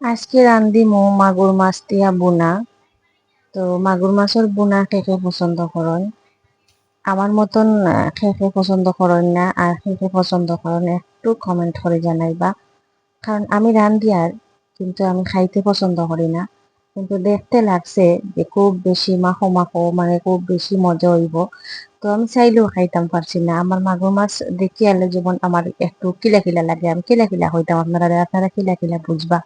আজকে রান্দিমু মাগুর মাছ দিয়া বুনা। তো মাগুর মাছের বুনা খেকে পছন্দ করেন আমার মতন খেকে পছন্দ করেন না আর খেকে পছন্দ করেন একটু কমেন্ট করে জানাইবা। কারণ আমি রান্ধি আর কিন্তু আমি খাইতে পছন্দ করি না। কিন্তু দেখতে লাগছে যে খুব বেশি মাখো মাখো মানে খুব বেশি মজা হইব। তো আমি চাইলেও খাইতাম পারছি না। আমার মাগুর মাছ দেখি যেমন আমার একটু কিলা কিলা লাগে। আমি কিলা কিলা হইতাম আপনারা আপনারা কিলা কিলা বুঝবা।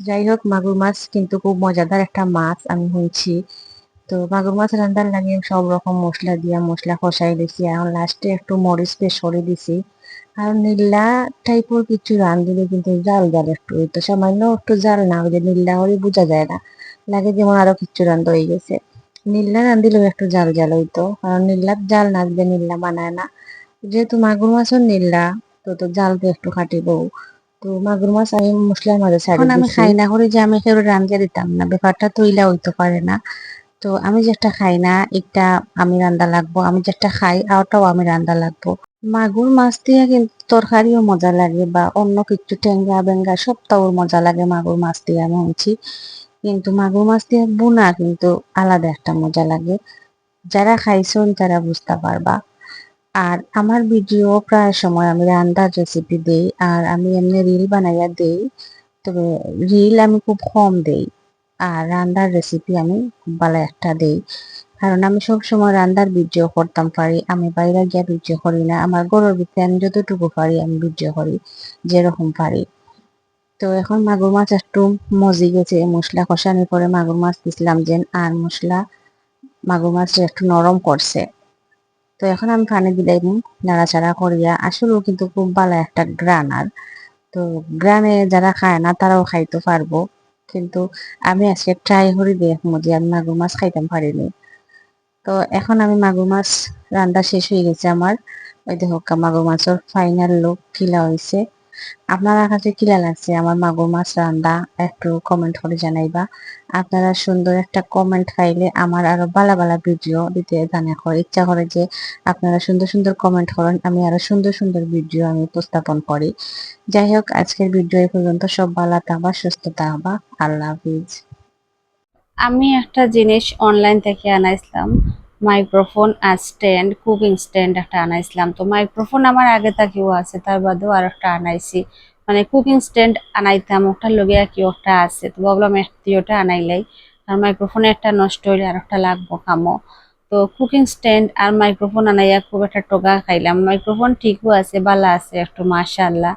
যাই হোক, মাগুর মাছ কিন্তু খুব মজাদার একটা মাছ আমি শুনছি তো মাগুর মাছ রান্নার লাগে সব রকম মশলা দিয়া মশলা কষাই দিছি। এখন লাস্টে একটু মরিচ পেস্ট করে দিছি। আর নীলা টাইপের কিছু রান্ধলে কিন্তু জাল জাল একটু হইতো। সামান্য একটু জাল না হইলে নীলা হলে বোঝা যায় না। লাগে যেমন আরও কিছু রান্ধ হয়ে গেছে। নীলা রান্ধিলেও একটু জাল জাল হইতো। কারণ নীলার জাল না দিলে নীলা বানায় না। যেহেতু মাগুর মাছের নীলা, তো তো জাল তো একটু খাটিবো। তো মাগুর মাছ আমি মশলার মাঝে ছাড়ি এখন আমি খাই না করে যে আমি কেউ রান্ধিয়ে দিতাম না ব্যাপারটা তো ইলা হইতে পারে না। তো আমি যেটা খাই না একটা আমি রান্দা লাগবো আমি যেটা খাই ওটাও আমি রান্দা লাগবো। মাগুর মাছ দিয়ে কিন্তু তরকারিও মজা লাগে বা অন্য কিছু টেঙ্গা বেঙ্গা সবটাও মজা লাগে মাগুর মাছ দিয়ে আমি শুনছি। কিন্তু মাগুর মাছ দিয়ে বুনা কিন্তু আলাদা একটা মজা লাগে। যারা খাইছেন তারা বুঝতে পারবা। আর আমার ভিডিও প্রায় সময় আমি রান্নার রেসিপি দেই, আর আমি এমনি রিল বানাইয়া দেই, তবে রিল আমি খুব কম দেই, আর রান্নার রেসিপি আমি খুব ভালো একটা দেই। কারণ আমি সব সময় রান্নার ভিডিও করতাম পারি, আমি বাইরে গিয়ে ভিডিও করি না, আমার গরুর ভিতরে আমি যতটুকু পারি আমি ভিডিও করি, যেরকম পারি। তো এখন মাগুর মাছ একটু মজি গেছে, মশলা কষানোর পরে মাগুর মাছ দিছিলাম যে আর মশলা মাগুর মাছ একটু নরম করছে। তো এখন আমি পানি দিলাম নাড়াচাড়া করিয়া, আসলেও কিন্তু খুব ভালো একটা গ্রানার তো গ্রামে যারা খায় না, তারাও খাইতে পারব। কিন্তু আমি আজকে ট্রাই করি দেখব যে আমি মাগুর মাছ খাইতাম পারিনি। তো এখন আমি মাগুর মাছ রান্না শেষ হয়ে গেছে আমার। ওই দেখো মাগুর মাছের ফাইনাল লোক কিলা হয়েছে আপনারা কাছে কিলা লাগছে? আমার মাগুর মাছ রান্না একটু কমেন্ট করে জানাইবা। আপনারা সুন্দর একটা কমেন্ট পাইলে আমার আরও ভালো ভালো ভিডিও দিতে জানা করে। ইচ্ছা করে যে আপনারা সুন্দর সুন্দর কমেন্ট করেন, আমি আরও সুন্দর সুন্দর ভিডিও আমি উপস্থাপন করি। যাই হোক, আজকের ভিডিও এই পর্যন্ত। সব ভালো থাকবা, সুস্থ থাকবা। আল্লাহ হাফিজ। আমি একটা জিনিস অনলাইন থেকে আনাইছিলাম। মাইক্রোফোন আর স্ট্যান্ড, কুকিং স্ট্যান্ড একটা আনাইছিলাম। তো মাইক্রোফোন আমার আগে থেকেও আছে, তার বাদেও আর একটা আনাইছি। মানে কুকিং স্ট্যান্ড আনাইতাম ওটা লগে কি একটা আছে। তো ভাবলাম একটি ওটা আনাইলাই আর মাইক্রোফোনে একটা নষ্ট হইলে আর একটা লাগবো কামো। তো কুকিং স্ট্যান্ড আর মাইক্রোফোন আনাইয়া খুব একটা টোকা খাইলাম। মাইক্রোফোন ঠিকও আছে ভালো আছে একটু, মাশাআল্লাহ।